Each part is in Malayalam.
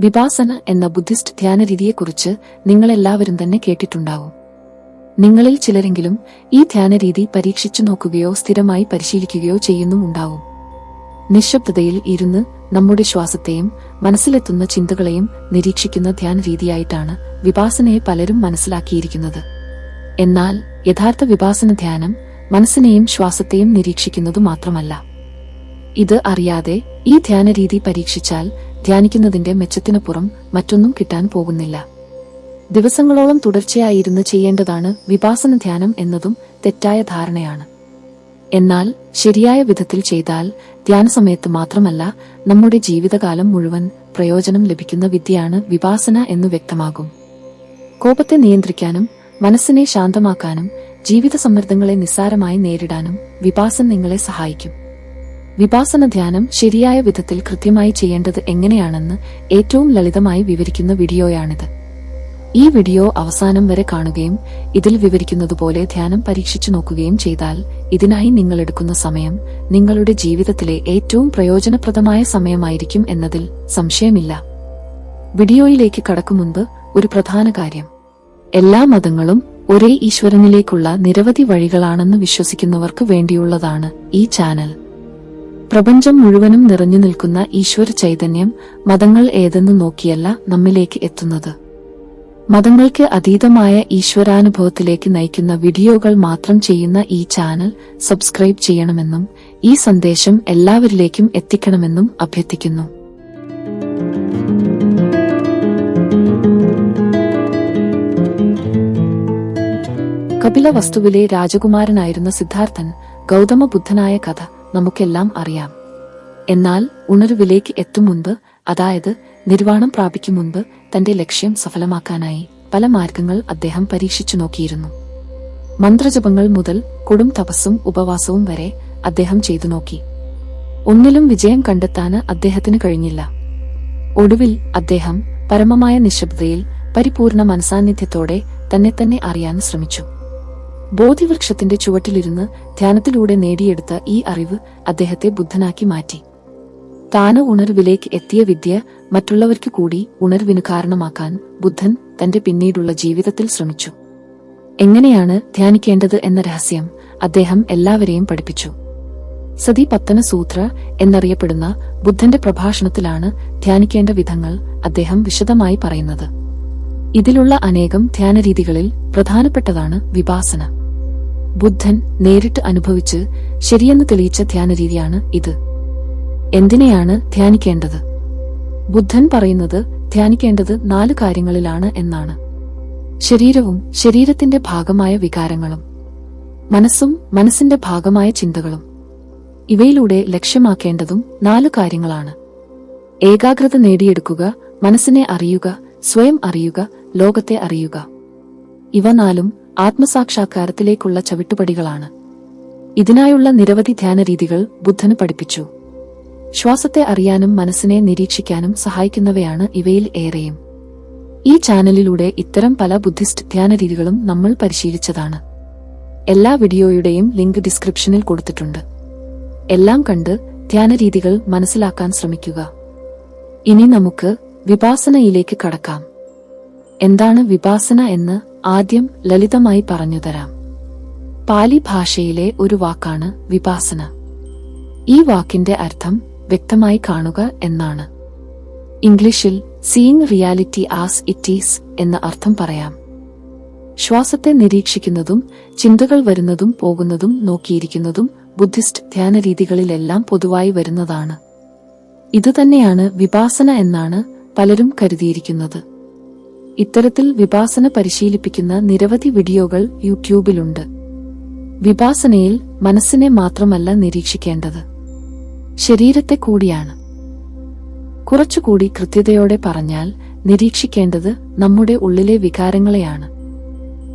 വിപാസന എന്ന ബുദ്ധിസ്റ്റ് ധ്യാനരീതിയെക്കുറിച്ച് നിങ്ങളെല്ലാവരും തന്നെ കേട്ടിട്ടുണ്ടാവും. നിങ്ങളിൽ ചിലരെങ്കിലും ഈ ധ്യാനരീതി പരീക്ഷിച്ചു നോക്കുകയോ സ്ഥിരമായി പരിശീലിക്കുകയോ ചെയ്യുന്നുമുണ്ടാവും. നിശബ്ദതയിൽ ഇരുന്ന് നമ്മുടെ ശ്വാസത്തെയും മനസ്സിലെത്തുന്ന ചിന്തകളെയും നിരീക്ഷിക്കുന്ന ധ്യാനരീതിയായിട്ടാണ് വിപാസനയെ പലരും മനസ്സിലാക്കിയിരിക്കുന്നത്. എന്നാൽ യഥാർത്ഥ വിപാസന ധ്യാനം മനസ്സിനെയും ശ്വാസത്തെയും നിരീക്ഷിക്കുന്നതു മാത്രമല്ല. ഇത് അറിയാതെ ഈ ധ്യാന രീതി പരീക്ഷിച്ചാൽ ധ്യാനിക്കുന്നതിന്റെ മെച്ചത്തിനു പുറം മറ്റൊന്നും കിട്ടാൻ പോകുന്നില്ല. ദിവസങ്ങളോളം തുടർച്ചയായിരുന്ന് ചെയ്യേണ്ടതാണ് വിപാസന ധ്യാനം എന്നതും തെറ്റായ ധാരണയാണ്. എന്നാൽ ശരിയായ വിധത്തിൽ ചെയ്താൽ ധ്യാന സമയത്ത് മാത്രമല്ല നമ്മുടെ ജീവിതകാലം മുഴുവൻ പ്രയോജനം ലഭിക്കുന്ന വിദ്യയാണ് വിപാസന എന്ന് വ്യക്തമാകും. കോപത്തെ നിയന്ത്രിക്കാനും മനസ്സിനെ ശാന്തമാക്കാനും ജീവിത സമ്മർദ്ദങ്ങളെ നിസ്സാരമായി നേരിടാനും വിപാസന നിങ്ങളെ സഹായിക്കും. വിപാസന ധ്യാനം ശരിയായ വിധത്തിൽ കൃത്യമായി ചെയ്യേണ്ടത് എങ്ങനെയാണെന്ന് ഏറ്റവും ലളിതമായി വിവരിക്കുന്ന വീഡിയോയാണിത്. ഈ വീഡിയോ അവസാനം വരെ കാണുകയും ഇതിൽ വിവരിക്കുന്നതുപോലെ ധ്യാനം പരീക്ഷിച്ചു നോക്കുകയും ചെയ്താൽ ഇതിനായി നിങ്ങൾ എടുക്കുന്ന സമയം നിങ്ങളുടെ ജീവിതത്തിലെ ഏറ്റവും പ്രയോജനപ്രദമായ സമയമായിരിക്കും എന്നതിൽ സംശയമില്ല. വീഡിയോയിലേക്ക് കടക്കും മുൻപ് ഒരു പ്രധാന കാര്യം. എല്ലാ മതങ്ങളും ഒരേ ഈശ്വരനിലേക്കുള്ള നിരവധി വഴികളാണെന്ന് വിശ്വസിക്കുന്നവർക്ക് വേണ്ടിയുള്ളതാണ് ഈ ചാനൽ. പ്രപഞ്ചം മുഴുവനും നിറഞ്ഞു നിൽക്കുന്ന ഈശ്വര ചൈതന്യം മതങ്ങൾ ഏതെന്ന് നോക്കിയല്ല നമ്മിലേക്ക് എത്തുന്നത്. മതങ്ങൾക്ക് അതീതമായ ഈശ്വരാനുഭവത്തിലേക്ക് നയിക്കുന്ന വീഡിയോകൾ മാത്രം ചെയ്യുന്ന ഈ ചാനൽ സബ്സ്ക്രൈബ് ചെയ്യണമെന്നും ഈ സന്ദേശം എല്ലാവരിലേക്കും എത്തിക്കണമെന്നും അഭ്യർത്ഥിക്കുന്നു. കപില വസ്തുവിലെ രാജകുമാരനായിരുന്ന സിദ്ധാർത്ഥൻ ഗൗതമ ബുദ്ധനായ കഥ നമുക്കെല്ലാം അറിയാം. എന്നാൽ ഉണർവിലേക്ക് എത്തും മുൻപ് അതായത് നിർവാണം പ്രാപിക്കും മുൻപ് തന്റെ ലക്ഷ്യം സഫലമാക്കാനായി പല മാർഗങ്ങൾ അദ്ദേഹം പരീക്ഷിച്ചു നോക്കിയിരുന്നു. മന്ത്രജപങ്ങൾ മുതൽ കൊടും തപസ്സും ഉപവാസവും വരെ അദ്ദേഹം ചെയ്തു നോക്കി. ഒന്നിലും വിജയം കണ്ടെത്താന് അദ്ദേഹത്തിന് കഴിഞ്ഞില്ല. ഒടുവിൽ അദ്ദേഹം പരമമായ നിശബ്ദതയിൽ പരിപൂർണ മനസാന്നിധ്യത്തോടെ തന്നെ തന്നെ അറിയാൻ ശ്രമിച്ചു. ബോധിവൃക്ഷത്തിന്റെ ചുവട്ടിലിരുന്ന് ധ്യാനത്തിലൂടെ നേടിയെടുത്ത ഈ അറിവ് അദ്ദേഹത്തെ ബുദ്ധനാക്കി മാറ്റി. താന് ഉണർവിലേക്ക് എത്തിയ വിദ്യ മറ്റുള്ളവർക്ക് കൂടി ഉണർവിന് കാരണമാക്കാൻ ബുദ്ധൻ തന്റെ പിന്നീടുള്ള ജീവിതത്തിൽ ശ്രമിച്ചു. എങ്ങനെയാണ് ധ്യാനിക്കേണ്ടത് എന്ന രഹസ്യം അദ്ദേഹം എല്ലാവരെയും പഠിപ്പിച്ചു. സതി പത്തന സൂത്ര എന്നറിയപ്പെടുന്ന ബുദ്ധന്റെ പ്രഭാഷണത്തിലാണ് ധ്യാനിക്കേണ്ട വിധങ്ങൾ അദ്ദേഹം വിശദമായി പറയുന്നത്. ഇതിലുള്ള അനേകം ധ്യാനരീതികളിൽ പ്രധാനപ്പെട്ടതാണ് വിപാസന. ബുദ്ധൻ നേരിട്ട് അനുഭവിച്ച് ശരിയെന്ന് തെളിയിച്ച ധ്യാനരീതിയാണ് ഇത്. എന്തിനെയാണ് ധ്യാനിക്കേണ്ടത്? ബുദ്ധൻ പറയുന്നത് ധ്യാനിക്കേണ്ടത് നാല് കാര്യങ്ങളിലാണ് എന്നാണ്. ശരീരവും ശരീരത്തിന്റെ ഭാഗമായ വികാരങ്ങളും മനസ്സും മനസ്സിന്റെ ഭാഗമായ ചിന്തകളും ഇവയിലൂടെ ലക്ഷ്യമാക്കേണ്ടതും നാല് കാര്യങ്ങളാണ്. ഏകാഗ്രത നേടിയെടുക്കുക മനസ്സിനെ അറിയുക സ്വയം അറിയുക ലോകത്തെ അറിയുക. ഇവ നാലും ആത്മസാക്ഷാത്കാരത്തിലേക്കുള്ള ചവിട്ടുപടികളാണ്. ഇതിനായുള്ള നിരവധി ധ്യാനരീതികൾ ബുദ്ധന് പഠിപ്പിച്ചു. ശ്വാസത്തെ അറിയാനും മനസ്സിനെ നിരീക്ഷിക്കാനും സഹായിക്കുന്നവയാണ് ഇവയിൽ ഏറെയും. ഈ ചാനലിലൂടെ ഇത്തരം പല ബുദ്ധിസ്റ്റ് ധ്യാനരീതികളും നമ്മൾ പരിശീലിച്ചതാണ്. എല്ലാ വീഡിയോയുടെയും ലിങ്ക് ഡിസ്ക്രിപ്ഷനിൽ കൊടുത്തിട്ടുണ്ട്. എല്ലാം കണ്ട് ധ്യാനരീതികൾ മനസ്സിലാക്കാൻ ശ്രമിക്കുക. ഇനി നമുക്ക് വിപാസനയിലേക്ക് കടക്കാം. എന്താണ് വിപാസന എന്ന് ആദ്യം ലളിതമായി പറഞ്ഞുതരാം പാലി ഭാഷയിലെ ഒരു വാക്കാണ് വിപാസന. ഈ വാക്കിന്റെ അർത്ഥം വ്യക്തമായി കാണുക എന്നാണ്. ഇംഗ്ലീഷിൽ seeing reality as it is എന്ന അർത്ഥം പറയാം. ശ്വാസത്തെ നിരീക്ഷിക്കുന്നതും ചിന്തകൾ വരുന്നതും പോകുന്നതും നോക്കിയിരിക്കുന്നതും ബുദ്ധിസ്റ്റ് ധ്യാനരീതികളിലെല്ലാം പൊതുവായി വരുന്നതാണ്. ഇതുതന്നെയാണ് വിപാസന എന്നാണ് പലരും കരുതിയിരിക്കുന്നത്. ഇത്തരത്തിൽ വിപാസന പരിശീലിപ്പിക്കുന്ന നിരവധി വീഡിയോകൾ യൂട്യൂബിലുണ്ട്. വിപാസനയിൽ മനസ്സിനെ മാത്രമല്ല നിരീക്ഷിക്കേണ്ടത്. ശരീരത്തെ കൂടിയാണ്. കുറച്ചുകൂടി കൃത്യതയോടെ പറഞ്ഞാൽ നിരീക്ഷിക്കേണ്ടത് നമ്മുടെ ഉള്ളിലെ വികാരങ്ങളെയാണ്.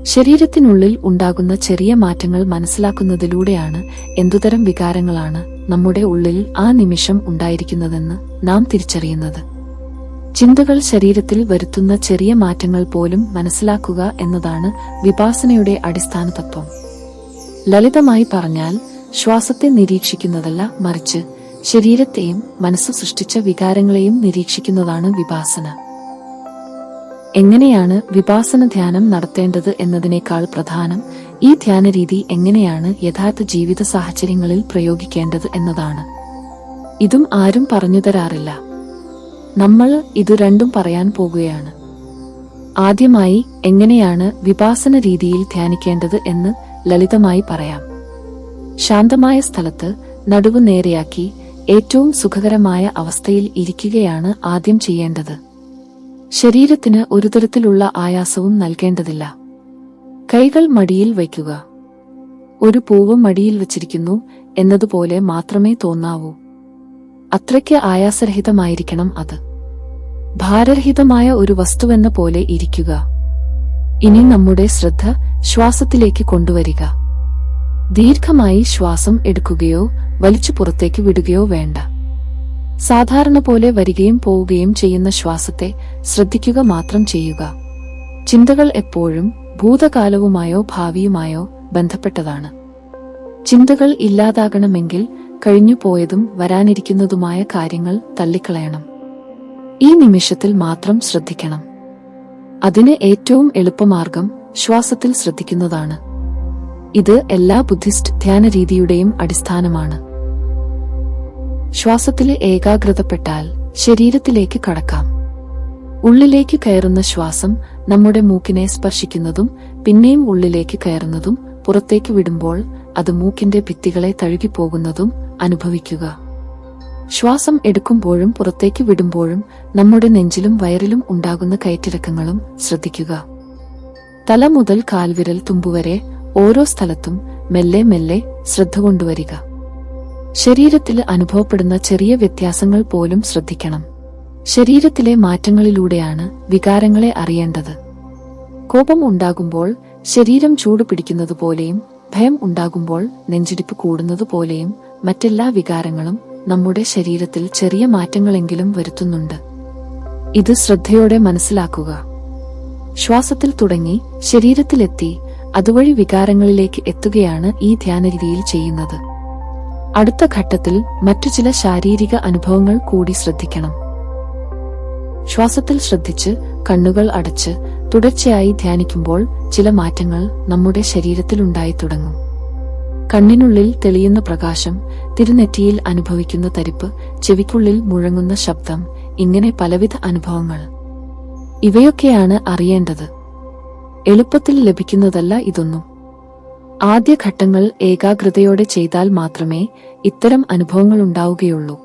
ശരീരത്തിനുള്ളിൽ ഉണ്ടാകുന്ന ചെറിയ മാറ്റങ്ങൾ മനസ്സിലാക്കുന്നതിലൂടെയാണ് എന്തുതരം വികാരങ്ങളാണ് നമ്മുടെ ഉള്ളിൽ ആ നിമിഷം ഉണ്ടായിരിക്കുന്നതെന്ന് നാം തിരിച്ചറിയുന്നത്. ചിന്തകൾ ശരീരത്തിൽ വരുത്തുന്ന ചെറിയ മാറ്റങ്ങൾ പോലും മനസ്സിലാക്കുക എന്നതാണ് വിപാസനയുടെ അടിസ്ഥാന തത്വം. ലളിതമായി പറഞ്ഞാൽ ശ്വാസത്തെ നിരീക്ഷിക്കുന്നതല്ല മറിച്ച് ശരീരത്തെയും മനസ്സ് സൃഷ്ടിച്ച വികാരങ്ങളെയും നിരീക്ഷിക്കുന്നതാണ് വിപാസന. എങ്ങനെയാണ് വിപാസന ധ്യാനം നടത്തേണ്ടത് എന്നതിനേക്കാൾ പ്രധാനം ഈ ധ്യാനരീതി എങ്ങനെയാണ് യഥാർത്ഥ ജീവിത സാഹചര്യങ്ങളിൽ പ്രയോഗിക്കേണ്ടത് എന്നതാണ്. ഇതും ആരും പറഞ്ഞു തരാറില്ല. നമ്മൾ ഇതു രണ്ടും പറയാൻ പോകുകയാണ്. ആദ്യമായി എങ്ങനെയാണ് വിപാസന രീതിയിൽ ധ്യാനിക്കേണ്ടത് എന്ന് ലളിതമായി പറയാം. ശാന്തമായ സ്ഥലത്ത് നടുവ് നേരെയാക്കി ഏറ്റവും സുഖകരമായ അവസ്ഥയിൽ ഇരിക്കുകയാണ് ആദ്യം ചെയ്യേണ്ടത്. ശരീരത്തിന് ഒരു തരത്തിലുള്ള ആയാസവും നൽകേണ്ടതില്ല. കൈകൾ മടിയിൽ വയ്ക്കുക. ഒരു പൂവ് മടിയിൽ വച്ചിരിക്കുന്നു എന്നതുപോലെ മാത്രമേ തോന്നാവൂ. അത്രയ്ക്ക് ആയാസരഹിതമായിരിക്കണം അത്. ഭാരരഹിതമായ ഒരു വസ്തുവെന്ന പോലെ ഇരിക്കുക. ഇനി നമ്മുടെ ശ്രദ്ധ ശ്വാസത്തിലേക്ക് കൊണ്ടുവരിക. ദീർഘമായി ശ്വാസം എടുക്കുകയോ വലിച്ചു പുറത്തേക്ക് വിടുകയോ വേണ്ട. സാധാരണ പോലെ വരികയും പോവുകയും ചെയ്യുന്ന ശ്വാസത്തെ ശ്രദ്ധിക്കുക മാത്രം ചെയ്യുക. ചിന്തകൾ എപ്പോഴും ഭൂതകാലവുമായോ ഭാവിയുമായോ ബന്ധപ്പെട്ടതാണ്. ചിന്തകൾ ഇല്ലാതാകണമെങ്കിൽ കഴിഞ്ഞുപോയതും വരാനിരിക്കുന്നതുമായ കാര്യങ്ങൾ തള്ളിക്കളയണം. ഈ നിമിഷത്തിൽ മാത്രം ശ്രദ്ധിക്കണം. അതിന് ഏറ്റവും എളുപ്പമാർഗം ശ്വാസത്തിൽ ശ്രദ്ധിക്കുന്നതാണ്. ഇത് എല്ലാ ബുദ്ധിസ്റ്റ് ധ്യാന രീതിയുടെയും അടിസ്ഥാനമാണ്. ശ്വാസത്തിലെ ഏകാഗ്രതപ്പെട്ടാൽ ശരീരത്തിലേക്ക് കടക്കാം. ഉള്ളിലേക്ക് കയറുന്ന ശ്വാസം നമ്മുടെ മൂക്കിനെ സ്പർശിക്കുന്നതും പിന്നെയും ഉള്ളിലേക്ക് കയറുന്നതും പുറത്തേക്ക് വിടുമ്പോൾ അത് മൂക്കിന്റെ ഭിത്തികളെ തഴുകിപ്പോകുന്നതും അനുഭവിക്കുക. ശ്വാസം എടുക്കുമ്പോഴും പുറത്തേക്ക് വിടുമ്പോഴും നമ്മുടെ നെഞ്ചിലും വയറിലും ഉണ്ടാകുന്ന കയറ്റിറക്കങ്ങളും ശ്രദ്ധിക്കുക. തല മുതൽ കാൽവിരൽ തുമ്പുവരെ ഓരോ സ്ഥലത്തും മെല്ലെ മെല്ലെ ശ്രദ്ധ കൊണ്ടുവരിക. ശരീരത്തിൽ അനുഭവപ്പെടുന്ന ചെറിയ വ്യത്യാസങ്ങൾ പോലും ശ്രദ്ധിക്കണം. ശരീരത്തിലെ മാറ്റങ്ങളിലൂടെയാണ് വികാരങ്ങളെ അറിയേണ്ടത്. കോപം ഉണ്ടാകുമ്പോൾ ശരീരം ചൂട് പിടിക്കുന്നതുപോലെയും ഭയം ഉണ്ടാകുമ്പോൾ നെഞ്ചിടിപ്പ് കൂടുന്നതുപോലെയും മറ്റെല്ലാ വികാരങ്ങളും നമ്മുടെ ശരീരത്തിൽ ചെറിയ മാറ്റങ്ങളെങ്കിലും വരുത്തുന്നുണ്ട്. ഇത് ശ്രദ്ധയോടെ മനസ്സിലാക്കുക. ശ്വാസത്തിൽ തുടങ്ങി ശരീരത്തിലെത്തി അതുവഴി വികാരങ്ങളിലേക്ക് എത്തുകയാണ് ഈ ധ്യാനരീതിയിൽ ചെയ്യുന്നത്. അടുത്ത ഘട്ടത്തിൽ മറ്റു ചില ശാരീരിക അനുഭവങ്ങൾ കൂടി ശ്രദ്ധിക്കണം. ശ്വാസത്തിൽ ശ്രദ്ധിച്ച് കണ്ണുകൾ അടച്ച് തുടർച്ചയായി ധ്യാനിക്കുമ്പോൾ ചില മാറ്റങ്ങൾ നമ്മുടെ ശരീരത്തിൽ ഉണ്ടായി തുടങ്ങും. കണ്ണിനുള്ളിൽ തെളിയുന്ന പ്രകാശം തിരുനെറ്റിയിൽ അനുഭവിക്കുന്ന തരിപ്പ് ചെവിക്കുള്ളിൽ മുഴങ്ങുന്ന ശബ്ദം ഇങ്ങനെ പലവിധ അനുഭവങ്ങൾ. ഇവയൊക്കെയാണ് അറിയേണ്ടത്. എളുപ്പത്തിൽ ലഭിക്കുന്നതല്ല ഇതൊന്നും. ആദ്യഘട്ടങ്ങൾ ഏകാഗ്രതയോടെ ചെയ്താൽ മാത്രമേ ഇത്തരം അനുഭവങ്ങൾ ഉണ്ടാവുകയുള്ളൂ.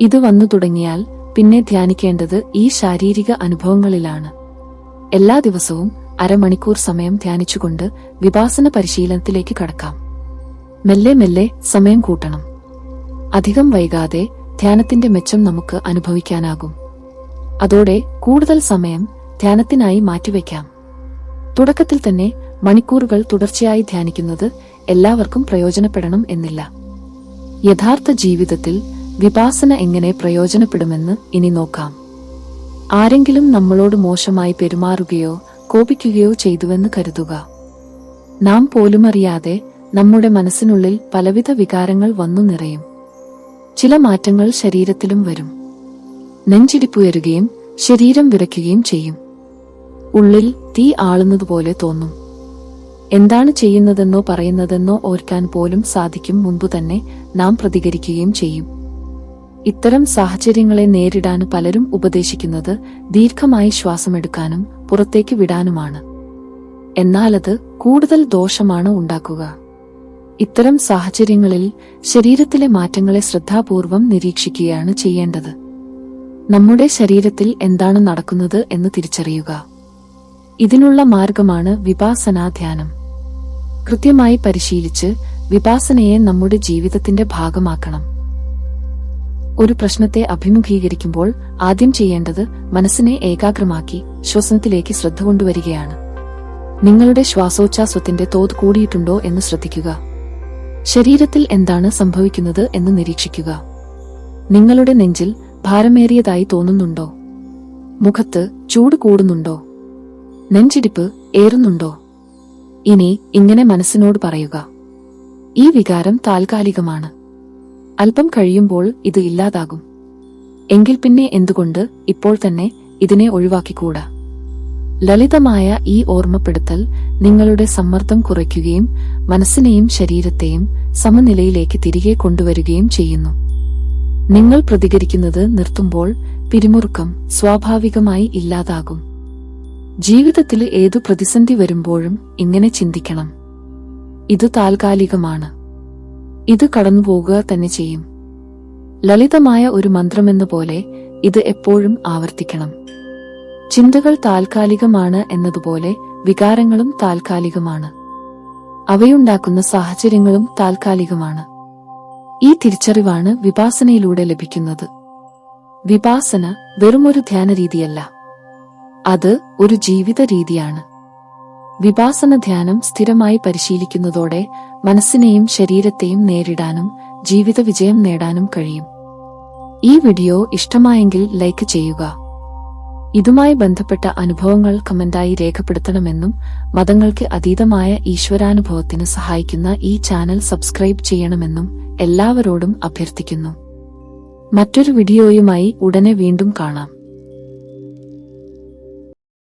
ഇത് വന്നു തുടങ്ങിയാൽ പിന്നെ ധ്യാനിക്കേണ്ടത് ഈ ശാരീരിക അനുഭവങ്ങളിലാണ്. എല്ലാ ദിവസവും അരമണിക്കൂർ സമയം ധ്യാനിച്ചുകൊണ്ട് വിപാസന പരിശീലനത്തിലേക്ക് കടക്കാം. മെല്ലെ മെല്ലെ സമയം കൂട്ടണം. അധികം വൈകാതെ ധ്യാനത്തിന്റെ മെച്ചം നമുക്ക് അനുഭവിക്കാനാകും. അതോടെ കൂടുതൽ സമയം ധ്യാനത്തിനായി മാറ്റിവെക്കാം. തുടക്കത്തിൽ തന്നെ മണിക്കൂറുകൾ തുടർച്ചയായി ധ്യാനിക്കുന്നത് എല്ലാവർക്കും പ്രയോജനപ്പെടണം എന്നില്ല. യഥാർത്ഥ ജീവിതത്തിൽ വിപാസന എങ്ങനെ പ്രയോജനപ്പെടുമെന്ന് ഇനി നോക്കാം. ആരെങ്കിലും നമ്മളോട് മോശമായി പെരുമാറുകയോ കോപിക്കുകയോ ചെയ്തുവെന്ന് കരുതുക. നാം പോലുമറിയാതെ നമ്മുടെ മനസ്സിനുള്ളിൽ പലവിധ വികാരങ്ങൾ വന്നു നിറയും. ചില മാറ്റങ്ങൾ ശരീരത്തിലും വരും. നെഞ്ചിടിപ്പുയരുകയും ശരീരം വിറയ്ക്കുകയും ചെയ്യും. ഉള്ളിൽ തീ ആളുന്നതുപോലെ തോന്നും. എന്താണ് ചെയ്യുന്നതെന്നോ പറയുന്നതെന്നോ ഓർക്കാൻ പോലും സാധിക്കും മുൻപ് തന്നെ നാം പ്രതികരിക്കുകയും ചെയ്യും. ഇത്തരം സാഹചര്യങ്ങളെ നേരിടാൻ പലരും ഉപദേശിക്കുന്നത് ദീർഘമായി ശ്വാസമെടുക്കാനും പുറത്തേക്ക് വിടാനുമാണ്. എന്നാലത് കൂടുതൽ ദോഷമാണ് ഉണ്ടാക്കുക. ഇത്തരം സാഹചര്യങ്ങളിൽ ശരീരത്തിലെ മാറ്റങ്ങളെ ശ്രദ്ധാപൂർവം നിരീക്ഷിക്കുകയാണ് ചെയ്യേണ്ടത്. നമ്മുടെ ശരീരത്തിൽ എന്താണ് നടക്കുന്നത് എന്ന് തിരിച്ചറിയുക. ഇതിനുള്ള മാർഗമാണ് വിപാസനാധ്യാനം. കൃത്യമായി പരിശീലിച്ച് വിപാസനയെ നമ്മുടെ ജീവിതത്തിന്റെ ഭാഗമാക്കണം. ഒരു പ്രശ്നത്തെ അഭിമുഖീകരിക്കുമ്പോൾ ആദ്യം ചെയ്യേണ്ടത് മനസ്സിനെ ഏകാഗ്രമാക്കി ശ്വസനത്തിലേക്ക് ശ്രദ്ധ കൊണ്ടുവരികയാണ്. നിങ്ങളുടെ ശ്വാസോച്ഛാസത്തിന്റെ തോത് കൂടിയിട്ടുണ്ടോ എന്ന് ശ്രദ്ധിക്കുക. ശരീരത്തിൽ എന്താണ് സംഭവിക്കുന്നത് എന്ന് നിരീക്ഷിക്കുക. നിങ്ങളുടെ നെഞ്ചിൽ ഭാരമേറിയതായി തോന്നുന്നുണ്ടോ? മുഖത്ത് ചൂട് കൂടുന്നുണ്ടോ? നെഞ്ചിടിപ്പ് ഏറുന്നുണ്ടോ? ഇനി ഇങ്ങനെ മനസ്സിനോട് പറയുക. ഈ വികാരം താൽക്കാലികമാണ്. അല്പം കഴിയുമ്പോൾ ഇത് ഇല്ലാതാകും. എങ്കിൽ പിന്നെ എന്തുകൊണ്ട് ഇപ്പോൾ തന്നെ ഇതിനെ ഒഴിവാക്കിക്കൂടാ? ലളിതമായ ഈ ഓർമ്മപ്പെടുത്തൽ നിങ്ങളുടെ സമ്മർദ്ദം കുറയ്ക്കുകയും മനസ്സിനെയും ശരീരത്തെയും സമനിലയിലേക്ക് തിരികെ കൊണ്ടുവരികയും ചെയ്യുന്നു. നിങ്ങൾ പ്രതികരിക്കുന്നത് നിർത്തുമ്പോൾ പിരിമുറുക്കം സ്വാഭാവികമായി ഇല്ലാതാകും. ജീവിതത്തിൽ ഏതു പ്രതിസന്ധി വരുമ്പോഴും ഇങ്ങനെ ചിന്തിക്കണം. ഇത് താൽക്കാലികമാണ്. ഇത് കടന്നുപോകുക തന്നെ ചെയ്യും. ലളിതമായ ഒരു മന്ത്രമെന്ന പോലെ ഇത് എപ്പോഴും ആവർത്തിക്കണം. ചിന്തകൾ താൽക്കാലികമാണ് എന്നതുപോലെ വികാരങ്ങളും താൽക്കാലികമാണ്. അവയുണ്ടാക്കുന്ന സാഹചര്യങ്ങളും താൽക്കാലികമാണ്. ഈ തിരിച്ചറിവാണ് വിപാസനയിലൂടെ ലഭിക്കുന്നത്. വിപാസന വെറുമൊരു ധ്യാന രീതിയല്ല അത് ഒരു ജീവിത രീതിയാണ് വിപാസന ധ്യാനം സ്ഥിരമായി പരിശീലിക്കുന്നതോടെ മനസ്സിനെയും ശരീരത്തെയും നേരിടാനും ജീവിത വിജയം നേടാനും കഴിയും. ഈ വീഡിയോ ഇഷ്ടമായെങ്കിൽ ലൈക്ക് ചെയ്യുക. ഇതുമായി ബന്ധപ്പെട്ട അനുഭവങ്ങൾ കമന്റായി രേഖപ്പെടുത്തണമെന്നും മതങ്ങൾക്ക് അതീതമായ ഈശ്വരാനുഭവത്തിന് സഹായിക്കുന്ന ഈ ചാനൽ സബ്സ്ക്രൈബ് ചെയ്യണമെന്നും എല്ലാവരോടും അഭ്യർത്ഥിക്കുന്നു. മറ്റൊരു വീഡിയോയുമായി ഉടനെ വീണ്ടും കാണാം.